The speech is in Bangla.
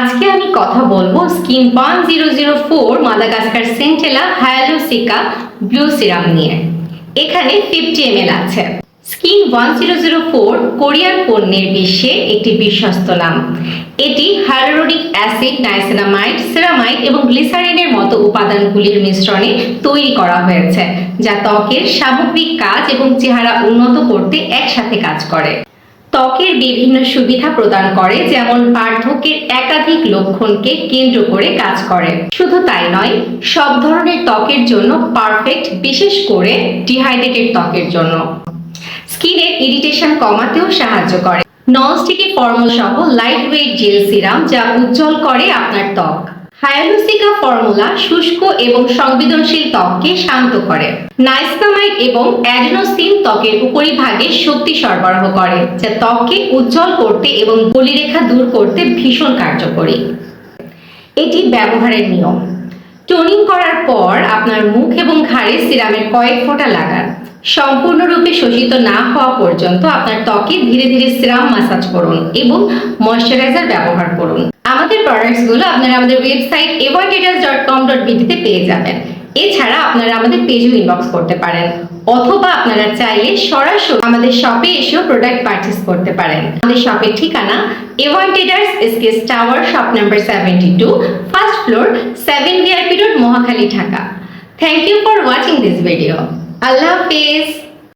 আজকে আমি কথা বলব skin one zero zero four Madagascar centella hyalucica blue serum নিয়ে। এখানে ফিফটি এম আছে। Skin one zero zero four কোরিয়ার পণ্যের বিশ্বে একটি বিশ্বস্ত নাম। এটি হাইলোরিক অ্যাসিড, নাইসিনামাইড, সেরামাইড এবং গ্লিসারিনের মতো উপাদানগুলির মিশ্রণে তৈরি করা হয়েছে, যা ত্বকের সামগ্রিক কাজ এবং চেহারা উন্নত করতে একসাথে কাজ করে। ত্বকের বিভিন্ন সুবিধা প্রদান করে, যেমন পার্থক্যের একাধিক লক্ষণকে কেন্দ্র করে কাজ করে। শুধু তাই নয়, সব ধরনের ত্বকের জন্য পারফেক্ট, বিশেষ করে ডিহাইড্রেটেড ত্বকের জন্য। স্কিনের ইরিটেশন কমাতেও সাহায্য করে। ননস্টিকি ফর্মুলা সহ লাইট ওয়েট জেল সিরাম যা উজ্জ্বল করে আপনার ত্বক। হায়ালুসিকা ফর্মুলা শুষ্ক এবং সংবেদনশীল ত্বককে শান্ত করে। নাইসকামাইড এবং অ্যাডেনোসিন ত্বকের উপরিভাগে শক্তি সরবরাহ করে, যা ত্বককে উজ্জ্বল করতে এবং বলিরেখা দূর করতে ভীষণ কার্যকরী। এটি ব্যবহারের নিয়ম। টোনিং করার পর আপনার মুখ এবং ঘাড়ে সিরামের কয়েক ফোঁটা লাগান। সম্পূর্ণরূপে শোষিত না হওয়া পর্যন্ত আপনার ত্বকে ধীরে ধীরে সিরাম মাসাজ করুন এবং ময়শ্চারাইজার ব্যবহার করুন। আমাদের প্রোডাক্টসগুলো আপনারা আমাদের ওয়েবসাইট এভয়েডেটাস ডট কম ডট বিডিতে পেয়ে যাবেন। এছাড়া আপনারা আমাদের পেজও ইনবক্স করতে পারেন। অথবা আপনারা চাইলে সরাসরি আমাদের শপে এসেও প্রোডাক্ট পারচেস করতে পারেন। আমাদের শপের ঠিকানা এভয়েডেটাস এসকেস tower shop number seventy two first floor seven VIP road Mohakhali Dhaka thank you for watching this video Allah Hafiz.